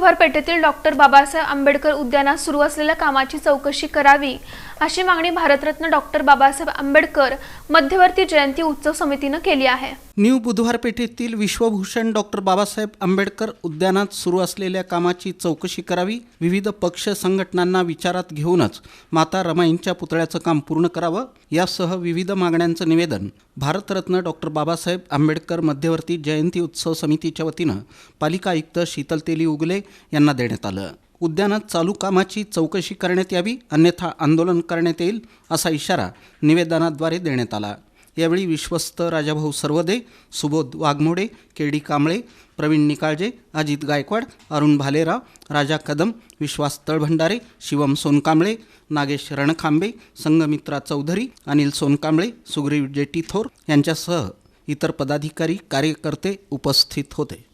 बुधवार पेठेतील डॉक्टर बाबासाहेब आंबेडकर उद्यानात सुरू असलेल्या कामाची चौकशी करावी अशी मागणी भारतरत्न डॉक्टर बाबासाहेब आंबेडकर मध्यवर्ती जयंती उत्सव समितीनं केली आहे. न्यू बुधवार पेठेतील विश्वभूषण डॉक्टर बाबासाहेब आंबेडकर उद्यानात सुरू असलेल्या कामाची चौकशी करावी विविध पक्ष संघटनांना विचारात घेऊनच माता रमाईंच्या पुतळ्याचं काम पूर्ण करावं यासह विविध मागण्यांचं निवेदन भारतरत्न डॉक्टर बाबासाहेब आंबेडकर मध्यवर्ती जयंती उत्सव समितीच्या वतीनं पालिका आयुक्त शीतल तेली उगले यांना देण्यात आलं. उद्यानात चालू कामाची चौकशी करण्यात यावी अन्यथा आंदोलन करण्यात येईल असा इशारा निवेदनाद्वारे देण्यात आला. यावेळी विश्वस्त राजाभाऊ सर्वदे सुबोध वाघमोडे के डी कांबळे प्रवीण निकाळजे अजित गायकवाड अरुण भालेराव राजा कदम विश्वास तळभंडारे शिवम सोनकांबळे नागेश रणखांबे संगमित्रा चौधरी अनिल सोनकांबळे सुग्रीव जेटी थोर यांच्यासह इतर पदाधिकारी कार्यकर्ते उपस्थित होते.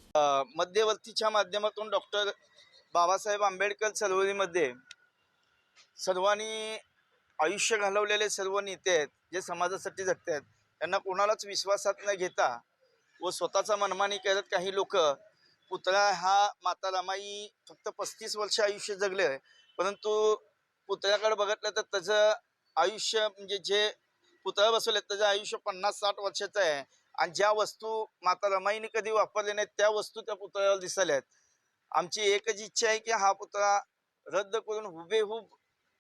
मध्यवर्तीच्या माध्यमातून डॉक्टर बाबासाहेब आंबेडकर चळवळीमध्ये सर्वांनी आयुष्य घालवलेले सर्व नेते आहेत जे समाजासाठी जगत आहेत त्यांना कोणालाच विश्वासात न घेता व स्वतःचा मनमानी करत काही लोक पुतळा हा माता रमाई फक्त पस्तीस वर्ष आयुष्य जगले परंतु पुतळ्याकडे बघितलं तर त्याचं आयुष्य म्हणजे जे पुतळा बसवले त्याचं आयुष्य पन्नास साठ वर्षाचं आहे. आणि ज्या वस्तू माता रमाईने कधी वापरल्या नाहीत त्या वस्तू त्या पुतळ्यावर दिसल्या आहेत. आमची एकच इच्छा आहे की हा पुतळा रद्द करून हुबेहूब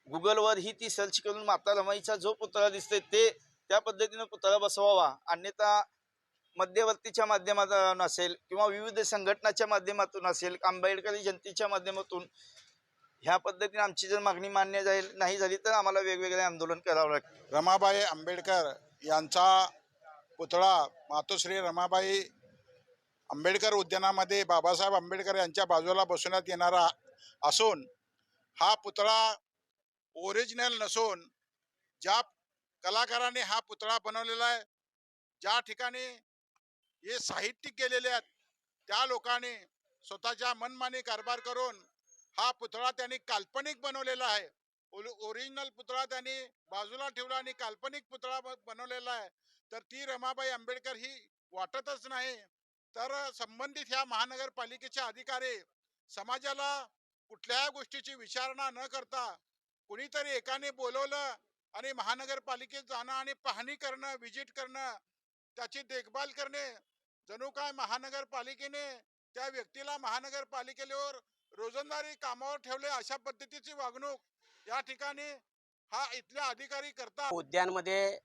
गुगलवर ही ती सर्च करून माता रमाईचा जो पुतळा दिसतोय ते त्या पद्धतीनं पुतळा बसवावा. अन्यथा मध्यवर्तीच्या माध्यमातून असेल किंवा विविध संघटनाच्या माध्यमातून असेल आंबेडकरी जनतेच्या माध्यमातून ह्या पद्धतीने आमची जर मागणी मान्य जाईल नाही झाली तर आम्हाला वेगवेगळे आंदोलन करावं लागेल. रमाबाई आंबेडकर यांचा पुतळा मातोश्री रमाबाई आंबेडकर उद्यानामध्ये बाबासाहेब आंबेडकर यांच्या बाजूला बसवण्यात येणारा असून हा पुतळा ओरिजिनल नसून ज्या कलाकाराने हा पुतळा बनवलेला आहे ज्या ठिकाणी हे साहित्यिक गेलेले आहेत त्या लोकांनी स्वतःच्या मनमानी कारभार करून हा पुतळा त्यांनी काल्पनिक बनवलेला आहे. ओरिजिनल पुतळा त्यांनी बाजूला ठेवला आणि काल्पनिक पुतळा बनवलेला आहे. तर ती रमाबाई आंबेडकर ही वाटतच नाही. तर संबंधित ह्या महानगरपालिकेचे अधिकारी समाजाला कुठल्याही गोष्टीची विचारणा न करता कुणीतरी एकाने बोलवलं आणि महानगरपालिकेत जाणं आणि पाहणी करणं व्हिजिट करणं त्याची देखभाल करणे. जणू काय महानगरपालिकेने त्या व्यक्तीला महानगरपालिकेवर रोजंदारी कामावर ठेवले अशा पद्धतीची वागणूक या ठिकाणी हा इथल्या अधिकारी करतात उद्यानमध्ये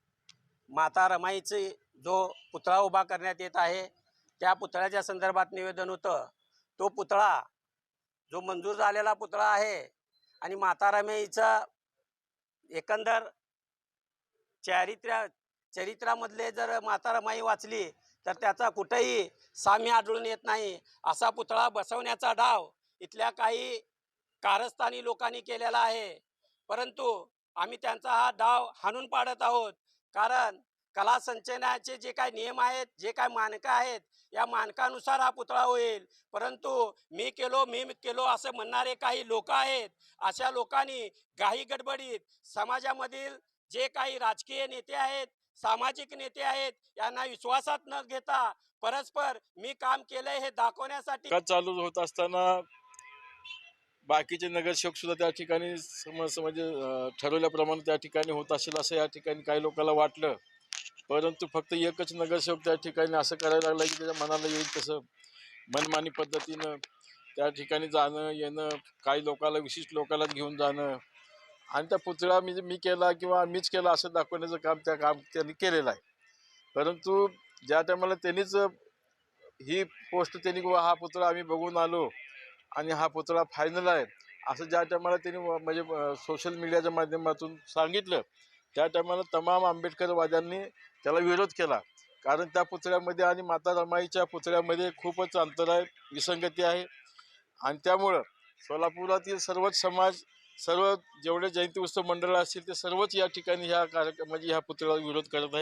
माता रमाईची जो पुतळा उभा करण्यात येत आहे त्या पुतळ्याच्या संदर्भात निवेदन होतं. तो पुतळा जो मंजूर झालेला पुतळा आहे आणि माता एकंदर चारित्र्या चरित्रामधले जर माता रमाई वाचली तर त्याचा कुठेही साम्य आढळून येत नाही. असा पुतळा बसवण्याचा डाव इथल्या काही कारस्थानी लोकांनी केलेला आहे. परंतु आम्ही त्यांचा हा डाव हाणून पाडत आहोत. कारण कला संचयनाचे जे काही नियम आहेत जे काही मानकं आहेत या मानकानुसार हा पुतळा होईल. परंतु मी केलो मी केलो असं म्हणणारे काही लोक आहेत. अशा लोकांनी काही गडबडीत समाजामधील जे काही राजकीय नेते आहेत सामाजिक नेते आहेत यांना विश्वासात न घेता परस्पर मी काम केलंय हे दाखवण्यासाठी चालू होत असताना बाकीचे नगरसेवक सुद्धा त्या ठिकाणी समज म्हणजे ठरवल्याप्रमाणे त्या ठिकाणी होत असेल असं या ठिकाणी काही लोकांना वाटलं? परंतु फक्त एकच नगरसेवक त्या ठिकाणी असं करायला लागला की त्याच्या मनाला येईल तसं मनमानी पद्धतीनं त्या ठिकाणी जाणं येणं काही लोकाला विशिष्ट लोकाला घेऊन जाणं. आणि त्या पुतळा मी मी केला किंवा मीच केला असं दाखवण्याचं काम त्या काम त्यांनी केलेलं आहे. परंतु ज्या टायमाला त्यांनीच ही पोस्ट त्यांनी किंवा हा पुतळा आम्ही बघून आलो आणि हा पुतळा फायनल आहे असं ज्या टायमाला त्यांनी व- म्हणजे सोशल मीडियाच्या माध्यमातून सांगितलं त्या टायमाला तमाम आंबेडकरवाद्यांनी त्याला विरोध केला. कारण त्या पुतळ्यामध्ये आणि माता रमाईच्या पुतळ्यामध्ये खूपच अंतर आहे विसंगती आहे. आणि त्यामुळं सोलापुरातील सर्वच समाज सर्व जेवढे जयंती उत्सव मंडळ असतील ते सर्वच या ठिकाणी ह्या कार्यक्रम म्हणजे ह्या पुतळ्याला विरोध करत आहेत.